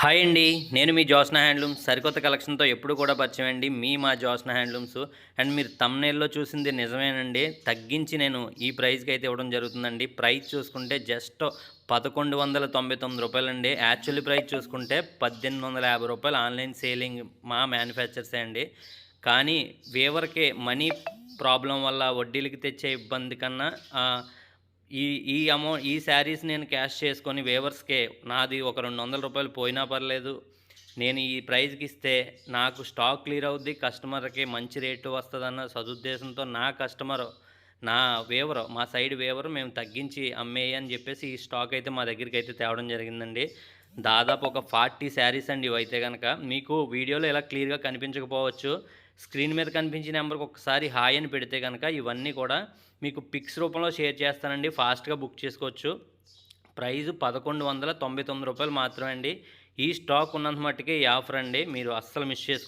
Hi అండి నేను మీ Josna handlooms. సరికొత్త కలెక్షన్తో ఎప్పుడు కూడా పరిచయం అండి. మీ మా జోస్నా హ్యాండ్లూమ్స్. అండ్ మీరు తమ్నేల్లో చూసింది నిజమేనండి. తగ్గించి నేను ఈ ప్రైస్కి అయితే ఇవ్వడం జరుగుతుందండి. ప్రైస్ చూసుకుంటే జస్ట్ పదకొండు వందల తొంభై తొమ్మిది రూపాయలండి. యాక్చువల్లీ ప్రైస్ చూసుకుంటే పద్దెనిమిది వందల యాభై రూపాయలు ఆన్లైన్ సేలింగ్ మా మ్యానుఫ్యాక్చర్సే అండి. కానీ వేవర్కే మనీ ప్రాబ్లం వల్ల వడ్డీలకి తెచ్చే ఇబ్బంది కన్నా ఈ ఈ అమౌంట్ ఈ శారీస్ నేను క్యాష్ చేసుకొని వేవర్స్కే నాది ఒక రెండు వందల రూపాయలు పోయినా పర్లేదు. నేను ఈ ప్రైస్కి ఇస్తే నాకు స్టాక్ క్లియర్ అవుద్ది కస్టమర్కి మంచి రేటు వస్తుందన్న సదుద్దేశంతో నా కస్టమర్ నా వేవర్ మా సైడ్ వేవర్ మేము తగ్గించి అమ్మేయి అని చెప్పేసి ఈ స్టాక్ అయితే మా దగ్గరికి అయితే తేవడం జరిగిందండి. దాదాపు ఒక ఫార్టీ శారీస్ అండి ఇవైతే కనుక మీకు వీడియోలో ఇలా క్లియర్గా కనిపించకపోవచ్చు. స్క్రీన్ మీద కనిపించిన నెంబర్కి ఒకసారి హాయ్ అని పెడితే కనుక ఇవన్నీ కూడా మీకు పిక్స్ రూపంలో షేర్ చేస్తానండి. ఫాస్ట్గా బుక్ చేసుకోవచ్చు. ప్రైజ్ పదకొండు వందల తొంభై తొమ్మిది రూపాయలు మాత్రమే అండి. ఈ స్టాక్ ఉన్నంత మట్టుకే ఈ ఆఫర్ అండి. మీరు అస్సలు మిస్ చేసుకో